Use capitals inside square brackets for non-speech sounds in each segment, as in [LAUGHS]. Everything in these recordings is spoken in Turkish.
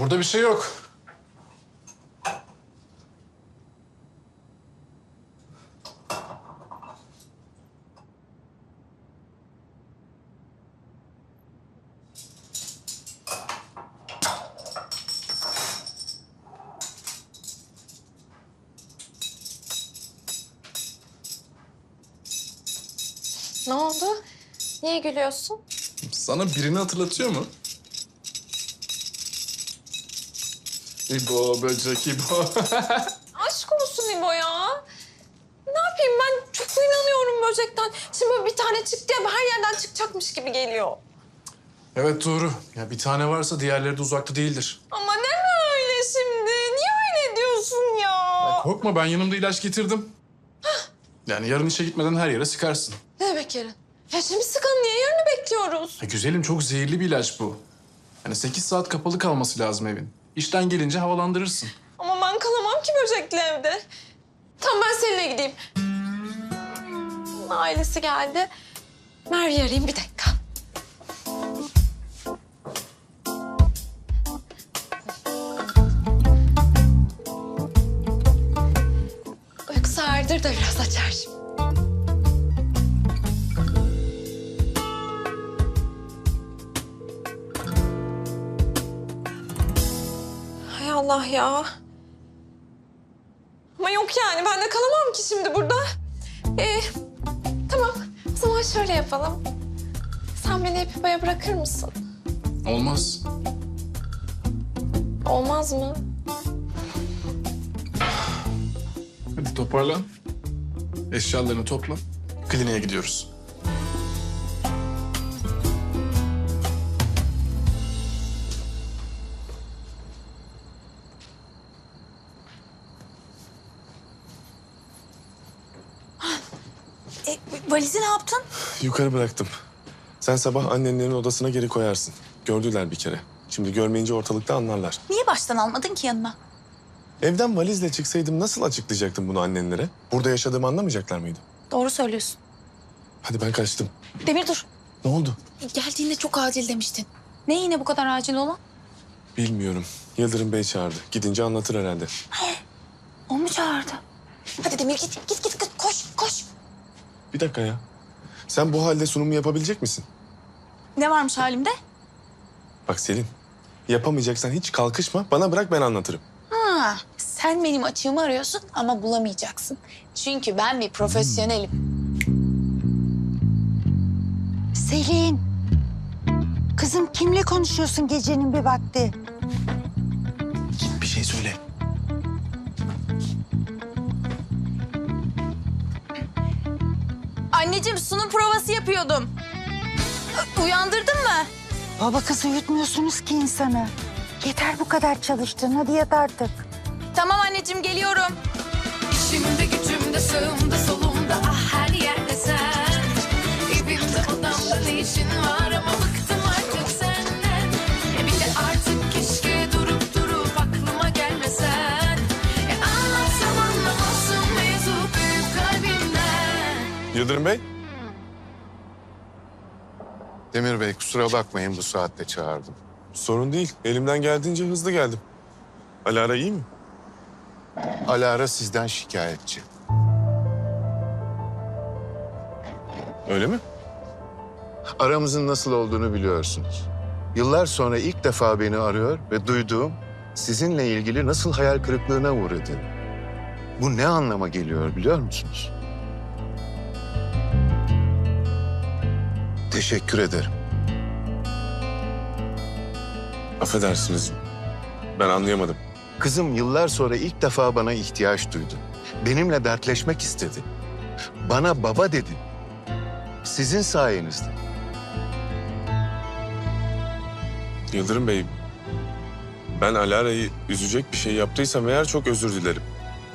Burada bir şey yok. Ne oldu? Niye gülüyorsun? Sana birini hatırlatıyor mu? İbo, böcek İbo. [LAUGHS] Aşk olsun İbo ya. Ne yapayım ben çok inanıyorum böcekten. Şimdi böyle bir tane çıktı ya her yerden çıkacakmış gibi geliyor. evet doğru. Ya bir tane varsa diğerleri de uzakta değildir. Ama ne öyle şimdi? Niye öyle diyorsun ya? Korkma ben yanımda ilaç getirdim. Yani yarın işe gitmeden her yere sıkarsın. Ne demek yarın? Ya şimdi sıkalım niye yarını bekliyoruz? Ya güzelim çok zehirli bir ilaç bu. Yani 8 saat kapalı kalması lazım evin. İşten gelince havalandırırsın. Ama ben kalamam ki böcekli evde. Tamam ben seninle gideyim. Ailesi geldi. Merve'yi arayayım bir dakika. Ya. Ama yok yani ben de kalamam ki şimdi burada. Ee, tamam o zaman şöyle yapalım. Sen beni hep İbo'ya bırakır mısın? Olmaz. Olmaz mı? Hadi toparlan. Eşyalarını topla. Kliniğe gidiyoruz. Yukarı bıraktım. Sen sabah annenlerin odasına geri koyarsın. Gördüler bir kere. Şimdi görmeyince ortalıkta anlarlar. Niye baştan almadın ki yanına? Evden valizle çıksaydım nasıl açıklayacaktım bunu annenlere? Burada yaşadığımı anlamayacaklar mıydı? Doğru söylüyorsun. Hadi ben kaçtım. Demir dur. Ne oldu? Geldiğinde çok acil demiştin. Ne yine bu kadar acil olan? Bilmiyorum. Yıldırım Bey çağırdı. Gidince anlatır herhalde. O mu çağırdı? Hadi Demir git, git, git, git. Koş, koş. Bir dakika ya. Sen bu halde sunumu yapabilecek misin? Ne varmış halimde? Bak Selin. Yapamayacaksan hiç kalkışma. Bana bırak ben anlatırım. Ha, sen benim açığımı arıyorsun ama bulamayacaksın. Çünkü ben bir profesyonelim. Selin. Kızım kimle konuşuyorsun gecenin bir vakti? Anneciğim sunum provası yapıyordum. Uyandırdın mı? Baba kız uyutmuyorsunuz ki insanı. Yeter bu kadar çalıştın hadi yat artık. Tamam anneciğim geliyorum. İşimde gücümde sağımda solumda ah her yerde sen Evimde odamda ne işin var ama bıktım artık senden E bir de artık keşke durup durup aklıma gelmesen E anlatsam anlamazsın mevzu büyük kalbimden Yıldırım Bey. Demir Bey kusura bakmayın bu saatte çağırdım. Sorun değil. Elimden geldiğince hızlı geldim. Alara iyi mi? Alara sizden şikayetçi. Öyle mi? Aramızın nasıl olduğunu biliyorsunuz. Yıllar sonra ilk defa beni arıyor ve duyduğum sizinle ilgili nasıl hayal kırıklığına uğradığını. Bu ne anlama geliyor biliyor musunuz? Teşekkür ederim. Affedersiniz. Ben anlayamadım. Kızım yıllar sonra ilk defa bana ihtiyaç duydu. Benimle dertleşmek istedi. Bana baba dedi. Sizin sayenizde. Yıldırım Bey, ben Alara'yı üzecek bir şey yaptıysam eğer çok özür dilerim.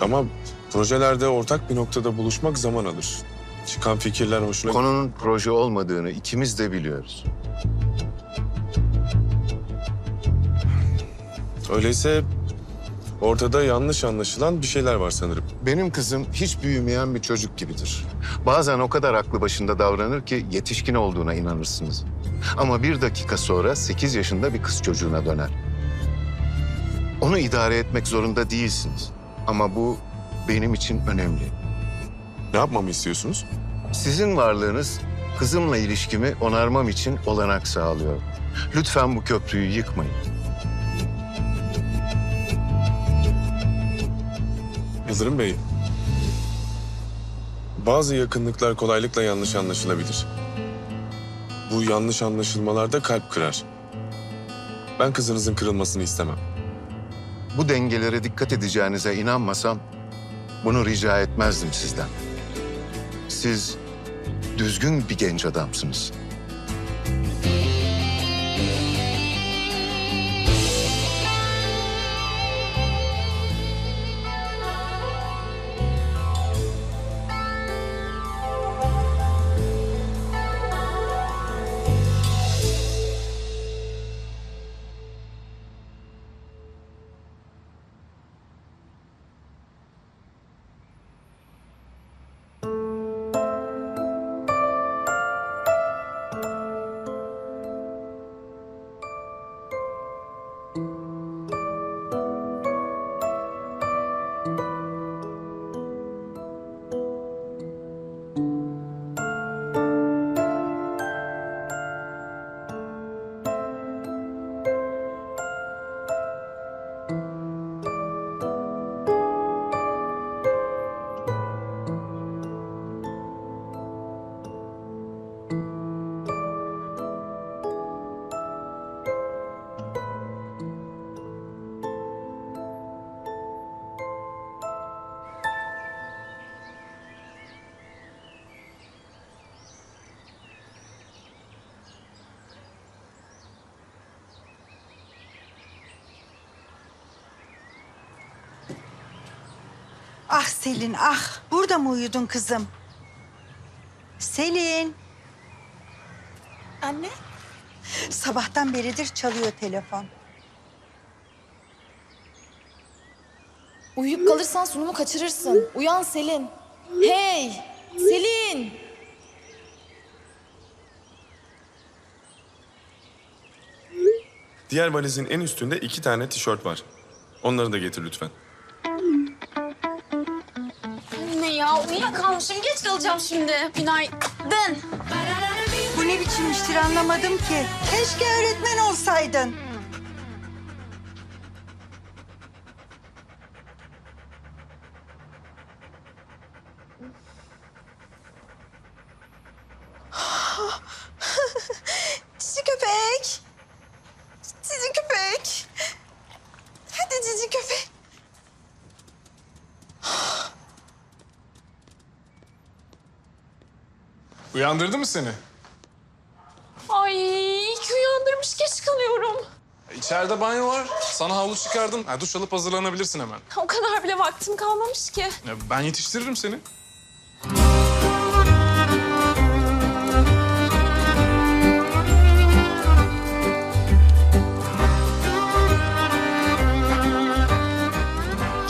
Ama projelerde ortak bir noktada buluşmak zaman alır. Çıkan fikirler hoşuna... Konunun proje olmadığını ikimiz de biliyoruz. Öyleyse ortada yanlış anlaşılan bir şeyler var sanırım. Benim kızım hiç büyümeyen bir çocuk gibidir. Bazen o kadar aklı başında davranır ki yetişkin olduğuna inanırsınız. Ama bir dakika sonra 8 yaşında bir kız çocuğuna döner. Onu idare etmek zorunda değilsiniz. Ama bu benim için önemli. Ne yapmamı istiyorsunuz? Sizin varlığınız kızımla ilişkimi onarmam için olanak sağlıyor. Lütfen bu köprüyü yıkmayın. Yıldırım Bey, bazı yakınlıklar kolaylıkla yanlış anlaşılabilir. Bu yanlış anlaşılmalarda kalp kırar. Ben kızınızın kırılmasını istemem. Bu dengelere dikkat edeceğinize inanmasam bunu rica etmezdim sizden. Siz düzgün bir genç adamsınız. Ah Selin ah. Burada mı uyudun kızım? Selin. Anne? Sabahtan beridir çalıyor telefon. Uyuyup kalırsan sunumu kaçırırsın. Uyan Selin. Hey! Selin! Diğer valizin en üstünde iki tane tişört var. Onları da getir lütfen. Ya uyuyakalmışım. Geç kalacağım şimdi. Günaydın. Bu ne biçim iştir anlamadım ki. Keşke öğretmen olsaydın. Uyandırdı mı seni? Ay ki uyandırmış geç kalıyorum. İçeride banyo var. Sana havlu çıkardım. Ha, duş alıp hazırlanabilirsin hemen. O kadar bile vaktim kalmamış ki. Ya, ben yetiştiririm seni.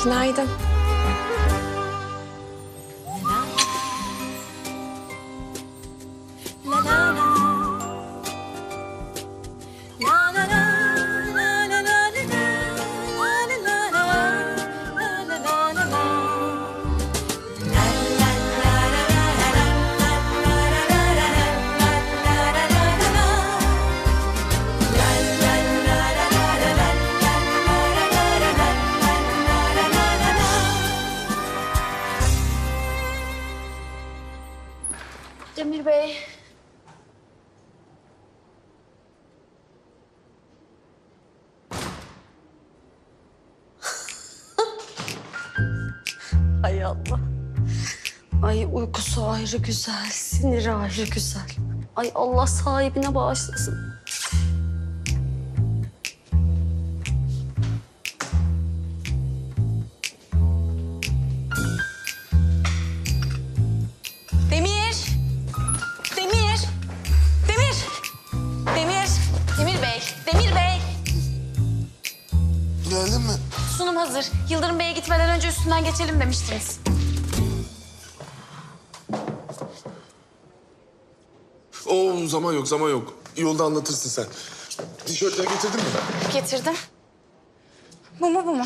Günaydın. Ayrı güzel, siniri ayrı güzel. Ay Allah sahibine bağışlasın. Demir. Demir. Demir. Demir. Demir Bey. Demir Bey. Geldin mi? Sunum hazır. Yıldırım Bey'e gitmeden önce üstünden geçelim demiştiniz. Zaman yok zaman yok. Yolda anlatırsın sen. Tişörtleri getirdin mi? Getirdim. Bu mu bu mu?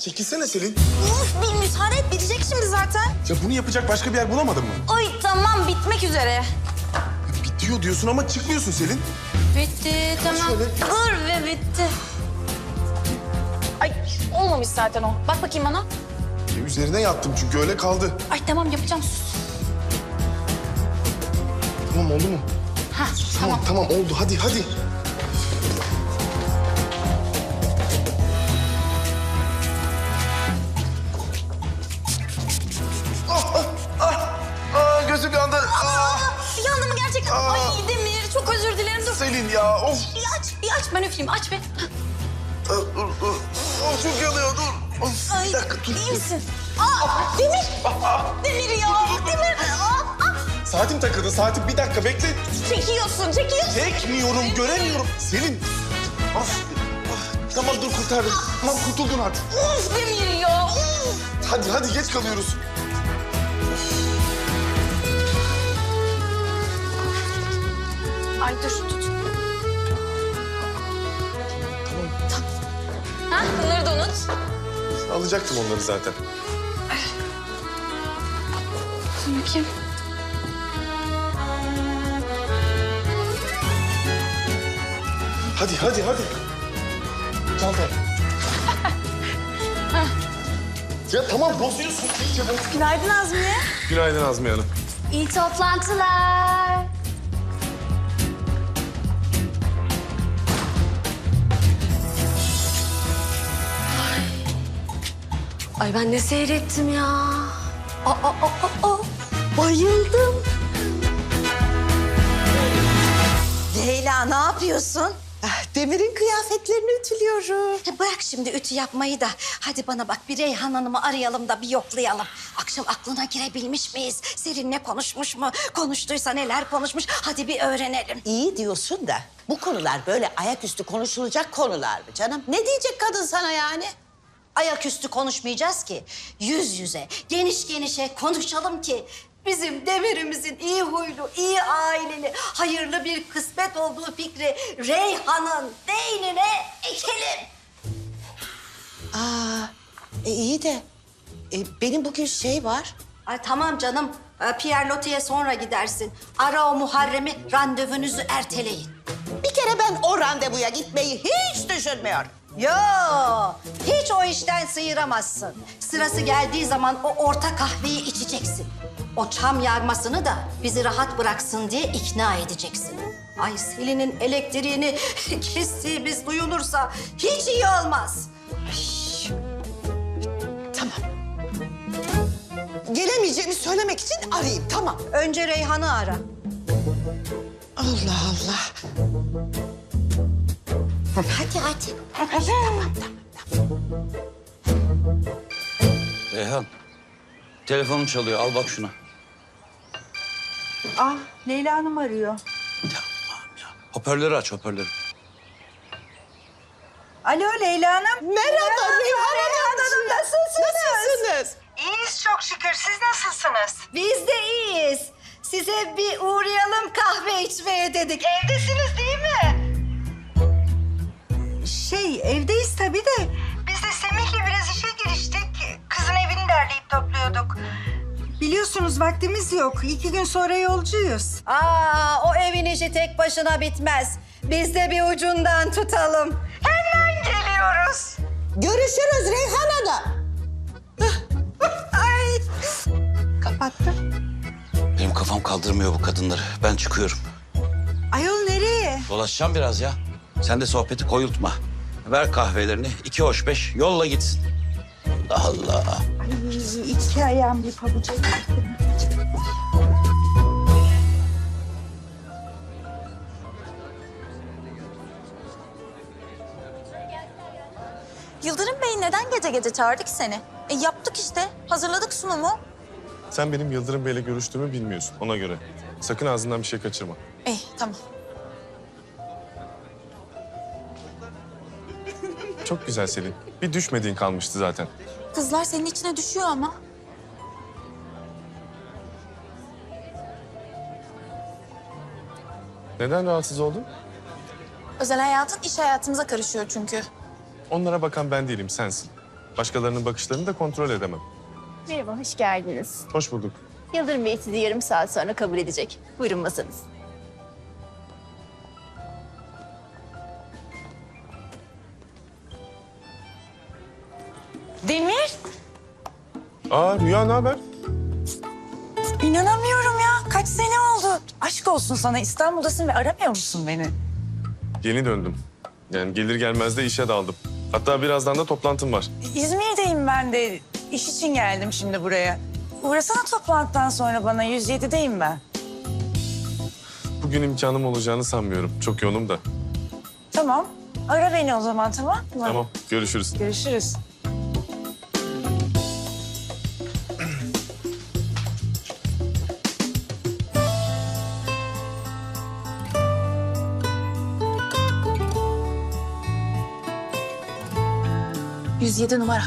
Çekilsene Selin. Uf bir müsaade et bitecek şimdi zaten. Ya bunu yapacak başka bir yer bulamadın mı? Ay tamam bitmek üzere. Bitiyor diyorsun ama çıkmıyorsun Selin. Bitti tamam. şöyle. Dur ve bitti. Ay olmamış zaten o. Bak bakayım bana. Ya üzerine yattım çünkü öyle kaldı. Ay tamam yapacağım sus. Tamam oldu mu? Ha Tamam tamam oldu hadi hadi. Ya of. Bir aç, bir aç. Ben üfleyeyim. Aç be. Ah, Dur, dur. Of, çok yanıyor dur. Of, Ay, bir dakika dur. iyi misin? Aa, Demir. Demir ya. Demir. Aa, aa. Saatim takıldı saatim. Bir dakika bekle. Çekiyorsun, çekiyorsun. Çekmiyorum, göremiyorum. Selin. Of. ah, Tamam dur kurtardım. Tamam kurtuldun artık. Uf Demir ya. Uf. Hadi hadi geç kalıyoruz. Ay dur tut. Ha, bunları da unut. Alacaktım onları zaten. Dur bakayım. Hadi hadi hadi. Çanta. [LAUGHS] ya tamam bozuyorsun. Günaydın Azmiye. Günaydın Azmiye Hanım. İyi toplantılar. Ay ben ne seyrettim ya. Aa, aa, aa, aa. Bayıldım. Leyla ne yapıyorsun? Ah, Demir'in kıyafetlerini ütülüyorum. Ya Bırak şimdi ütü yapmayı da. Hadi bana bak bir Reyhan Hanım'ı arayalım da bir yoklayalım. Akşam aklına girebilmiş miyiz? Seninle konuşmuş mu? Konuştuysa neler konuşmuş? Hadi bir öğrenelim. İyi diyorsun da bu konular böyle ayaküstü konuşulacak konular mı canım? Ne diyecek kadın sana yani? Ayaküstü konuşmayacağız ki. Yüz yüze, geniş genişe konuşalım ki... Bizim Demir'imizin iyi huylu, iyi aileli, hayırlı bir kısmet olduğu fikri Reyhan'ın beynine ekelim. Aa, e, iyi de e, benim bugün şey var. Ay tamam canım. Ee, Pierre Loti'ye sonra gidersin. Ara o Muharrem'i, randevunuzu erteleyin. Bir kere ben o randevuya gitmeyi hiç düşünmüyorum. Yo, hiç o işten sıyıramazsın. Sırası geldiği zaman o orta kahveyi içeceksin. O çam yarmasını da bizi rahat bıraksın diye ikna edeceksin. Ay Selin'in elektriğini [LAUGHS] kestiğimiz duyulursa hiç iyi olmaz. Tamam. Gelemeyeceğimi söylemek için arayayım tamam. Önce Reyhan'ı ara. Allah Allah. Hadi hadi. Reyhan. Telefonum çalıyor. Al bak şuna. Ah, Leyla Hanım arıyor. Hoparlörü aç hoparlörü. Alo Leyla Hanım. Merhaba Reyhan Hanımcığım. nasılsınız? Nasılsınız? İyiyiz çok şükür. Siz nasılsınız? Biz de iyiyiz. Size bir uğrayalım kahve içmeye dedik. Evdesiniz değil mi? Evdeyiz tabii de biz de Semih'le biraz işe giriştik. Kızın evini derleyip topluyorduk. Biliyorsunuz vaktimiz yok. İki gün sonra yolcuyuz. Aa, o evin işi tek başına bitmez. Biz de bir ucundan tutalım. Hemen geliyoruz. Görüşürüz Reyhan Hanım. Ay. Kapattım. Benim kafam kaldırmıyor bu kadınları. Ben çıkıyorum. Ayol nereye? Dolaşacağım biraz ya. Sen de sohbeti koyultma. Ver kahvelerini, iki hoş beş, yolla gitsin. Allah Allah. Ay, iki ayağım bir pabuca. Yıldırım Bey neden gece gece çağırdı ki seni? E yaptık işte. Hazırladık sunumu. Sen benim Yıldırım Bey'le görüştüğümü bilmiyorsun ona göre. Sakın ağzından bir şey kaçırma. İyi tamam. Çok güzel Selin. Bir düşmediğin kalmıştı zaten. Kızlar senin içine düşüyor ama. Neden rahatsız oldun? Özel hayatın iş hayatımıza karışıyor çünkü. Onlara bakan ben değilim, sensin. Başkalarının bakışlarını da kontrol edemem. Merhaba, hoş geldiniz. Hoş bulduk. Yıldırım Bey sizi yarım saat sonra kabul edecek. Buyurun masanız. Aa Rüya ne haber? İnanamıyorum ya. Kaç sene oldu. Aşk olsun sana. İstanbul'dasın ve aramıyor musun beni? Yeni döndüm. Yani gelir gelmez de işe daldım. Hatta birazdan da toplantım var. İzmir'deyim ben de. İş için geldim şimdi buraya. Uğrasana toplantıdan sonra bana. 107'deyim ben. Bugün imkanım olacağını sanmıyorum. Çok yoğunum da. Tamam. Ara beni o zaman tamam mı? Tamam, görüşürüz. Görüşürüz. ...107 numara.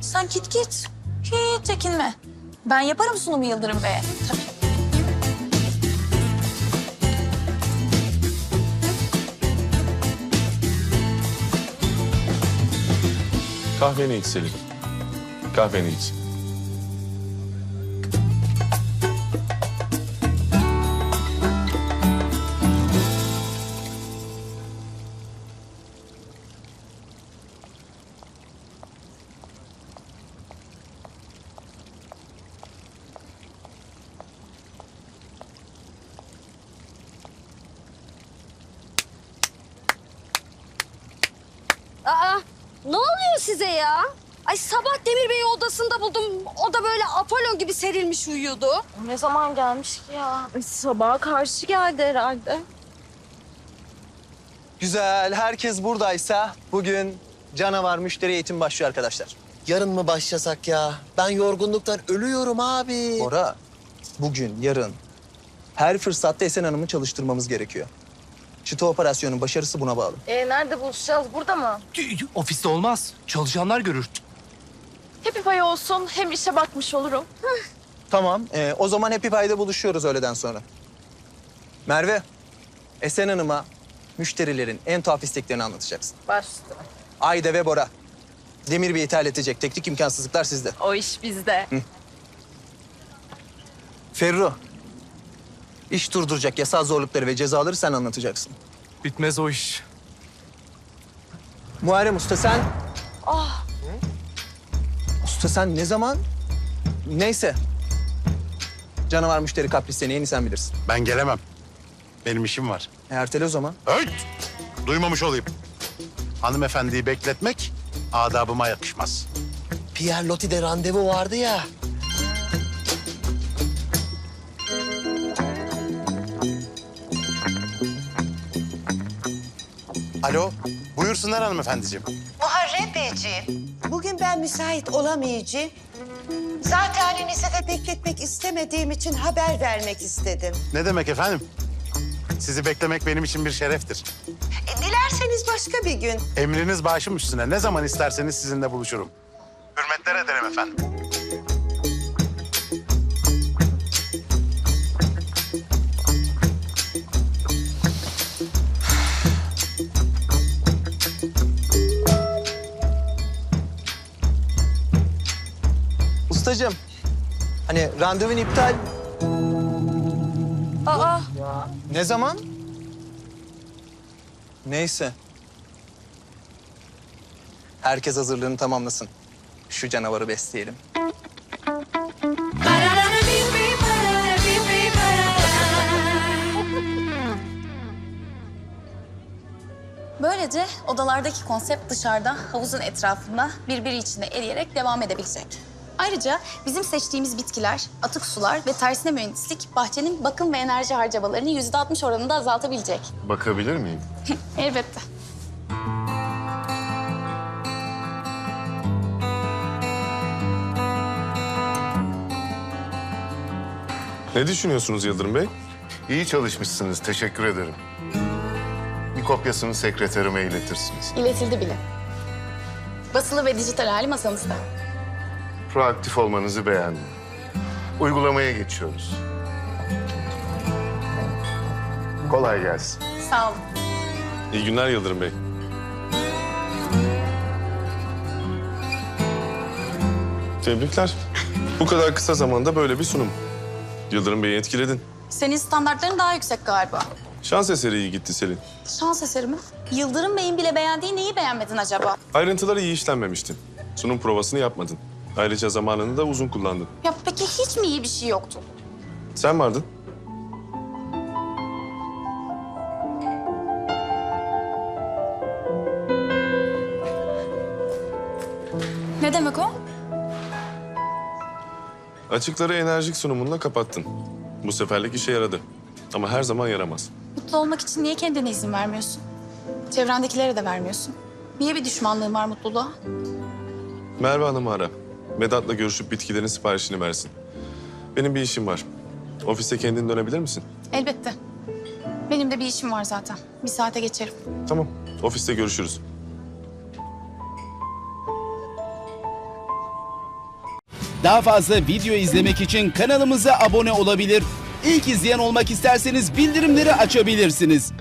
Sen git git. Hiç çekinme. Ben yaparım sunumu Yıldırım Bey'e. Tabii. Kahveni iç Selin. Kahveni iç. Odasında buldum. O da böyle Apollo gibi serilmiş uyuyordu. Ne zaman gelmiş ki ya? Ay, sabaha karşı geldi herhalde. Güzel. Herkes buradaysa bugün canavar müşteri eğitim başlıyor arkadaşlar. Yarın mı başlasak ya? Ben yorgunluktan ölüyorum abi. Bora, bugün, yarın her fırsatta Esen Hanım'ı çalıştırmamız gerekiyor. Çıta operasyonun başarısı buna bağlı. Ee, nerede buluşacağız? Burada mı? Ofiste olmaz. Çalışanlar görür. Happy Pie olsun. Hem işe bakmış olurum. Tamam, ee, o zaman Happy Pie'de buluşuyoruz öğleden sonra. Merve, Esen Hanım'a müşterilerin en tuhaf isteklerini anlatacaksın. Başladı. Ayda ve Bora. Demir Bey'i terletecek teknik imkansızlıklar sizde. O iş bizde. Ferru, iş durduracak yasal zorlukları ve cezaları sen anlatacaksın. Bitmez o iş. Muharrem Usta sen... Ah. Usta sen ne zaman? Neyse. Canavar müşteri kaprislerini yeni sen bilirsin. Ben gelemem. Benim işim var. E, ertele o zaman. Öt! Duymamış olayım. Hanımefendiyi bekletmek adabıma yakışmaz. Pierre Loti'de randevu vardı ya. Alo, buyursunlar hanımefendiciğim. Muharrem Beyciğim, bugün ben müsait olamayacağım. Zaten halinizi de bekletmek istemediğim için haber vermek istedim. Ne demek efendim? Sizi beklemek benim için bir şereftir. E, dilerseniz başka bir gün. Emriniz başım üstüne. Ne zaman isterseniz sizinle buluşurum. Hürmetler ederim efendim. Ustacığım, hani randevun iptal. Aa. Ne zaman? Neyse. Herkes hazırlığını tamamlasın. Şu canavarı besleyelim. Böylece odalardaki konsept dışarıda havuzun etrafında birbiri içinde eriyerek devam edebilecek. Ayrıca bizim seçtiğimiz bitkiler, atık sular ve tersine mühendislik bahçenin bakım ve enerji harcamalarını yüzde altmış oranında azaltabilecek. Bakabilir miyim? [LAUGHS] Elbette. Ne düşünüyorsunuz Yıldırım Bey? İyi çalışmışsınız, teşekkür ederim. Bir kopyasını sekreterime iletirsiniz. İletildi bile. Basılı ve dijital hali masamızda. Proaktif olmanızı beğendim. Uygulamaya geçiyoruz. Kolay gelsin. Sağ olun. İyi günler Yıldırım Bey. Tebrikler. Bu kadar kısa zamanda böyle bir sunum. Yıldırım Bey'i etkiledin. Senin standartların daha yüksek galiba. Şans eseri iyi gitti Selin. Şans eseri mi? Yıldırım Bey'in bile beğendiği neyi beğenmedin acaba? Ayrıntılar iyi işlenmemişti. Sunum provasını yapmadın. Ayrıca zamanını da uzun kullandın. Ya peki hiç mi iyi bir şey yoktu? Sen vardın. Ne demek o? Açıkları enerjik sunumunla kapattın. Bu seferlik işe yaradı. Ama her zaman yaramaz. Mutlu olmak için niye kendine izin vermiyorsun? Çevrendekilere de vermiyorsun. Niye bir düşmanlığın var mutluluğa? Merve Hanım'ı ara. Vedat'la görüşüp bitkilerin siparişini versin. Benim bir işim var. Ofiste kendin dönebilir misin? Elbette. Benim de bir işim var zaten. Bir saate geçerim. Tamam. Ofiste görüşürüz. Daha fazla video izlemek için kanalımıza abone olabilir. İlk izleyen olmak isterseniz bildirimleri açabilirsiniz.